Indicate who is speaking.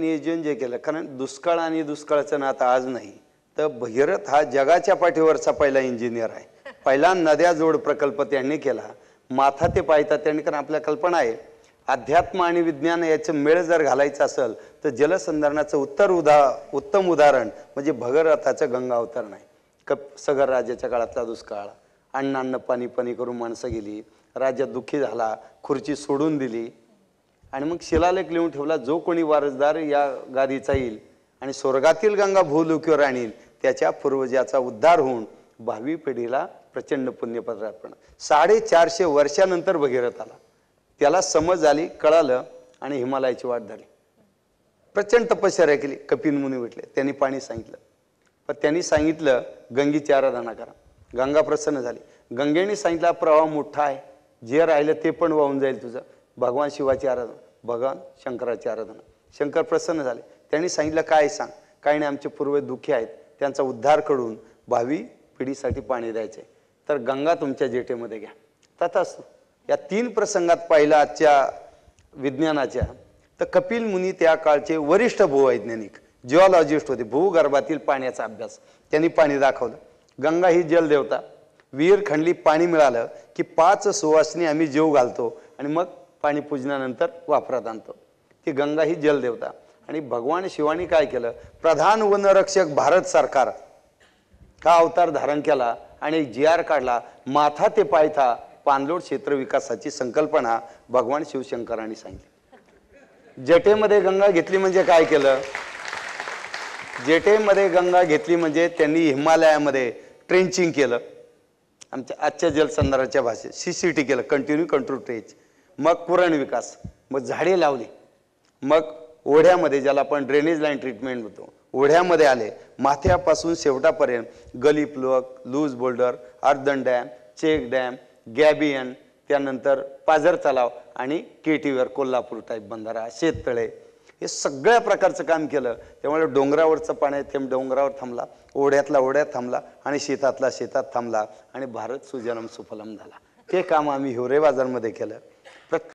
Speaker 1: नियोजन जे केलं कारण दुष्काळ आणि दुष्काळाचं नातं आज नाही. तर भगीरथ हा जगाच्या पाठीवरचा पहिला इंजिनियर आहे. पहिला नद्या जोड प्रकल्प त्यांनी केला. माथा ते पाहतात त्यांनी कारण आपल्या कल्पना आहे. अध्यात्म आणि विज्ञान याचं मेळ जर घालायचं असेल तर जलसंधारणाचं उत्तर उदा उत्तम उदाहरण म्हणजे भगरथाचं गंगा अवतरण आहे. कप सगर राजाच्या काळातला दुष्काळ. अण्णांना अन्न पाणी पाणी करून माणसं गेली. राज्यात दुःखी झाला. खुर्ची सोडून दिली. आणि मग शिलालेख लिहून ठेवला जो कोणी वारसदार या गादीचा येईल आणि स्वर्गातील गंगा भूलुकीवर आणील त्याच्या पूर्वजाचा उद्धार होऊन भावी पिढीला प्रचंड पुण्यपदार्पण साडेचारशे वर्षानंतर भगीरथ आला. त्याला समज आली कळालं आणि हिमालयाची वाट धरली. प्रचंड तपश्चर्या केली. कपिन मुनी भेटले. त्यांनी पाणी सांगितलं. पण त्यांनी सांगितलं गंगेची आराधना करा. गंगा प्रसन्न झाली. गंगेने सांगितला प्रवाह मोठा आहे. जे राहिलं ते पण वाहून जाईल तुझं. भगवान शिवाची आराधना भगवान शंकराची आराधना. शंकर प्रसन्न झाले. त्यांनी सांगितलं काय सांग? काही नाही आमचे पूर्वज दुःखी आहेत. त्यांचा उद्धार करून भावी पिढीसाठी पाणी द्यायचे तर गंगा तुमच्या जेटेमध्ये घ्या. तथाच या तीन प्रसंगात पाहिलं आजच्या विज्ञानाच्या तर कपिल मुनी त्या काळचे वरिष्ठ भूवैज्ञानिक जिओलॉजिस्ट होते भूगर्भातील पाण्याचा अभ्यास. त्यांनी पाणी दाखवलं. गंगा ही जलदेवता विहीर खंडली पाणी मिळालं की पाच सुवासनी आम्ही जीव घालतो. आणि मग पाणी पूजनानंतर वापरात आणतो. ती गंगा ही जलदेवता. आणि भगवान शिवानी काय केलं? प्रधान वनरक्षक भारत सरकार हा अवतार धारण केला आणि जी आर काढला? माथा ते पायथा पाणलोट क्षेत्र विकासाची संकल्पना भगवान शिवशंकरांनी सांगितली. जटेमध्ये गंगा घेतली म्हणजे काय केलं? जेटेमध्ये गंगा घेतली म्हणजे त्यांनी हिमालयामध्ये ट्रेंचिंग केलं. आमच्या आजच्या जलसंधाराच्या भाषेत सी सी टी केलं कंटिन्यू कंट्रोल ट्रेच मग कुरण विकास मग झाडे लावली मग ओढ्यामध्ये ज्याला आपण ड्रेनेज लाईन ट्रीटमेंट होतो ओढ्यामध्ये आले माथ्यापासून शेवटापर्यंत gully plug loose boulder earthen dam check dam gabion त्यानंतर पाझर तलाव आणि के टीवर कोल्हापूर टाईप बंधारा शेततळे. हे सगळ्या प्रकारचं काम केलं. त्यामुळे डोंगरावरचं पाणी थेंब डोंगरावर थांबला ओढ्यातला ओढ्यात थांबला आणि शेतातला शेतात थांबला आणि भारत सुजलम सुफलम झाला. ते काम आम्ही हिवरे बाजारमध्ये केलं.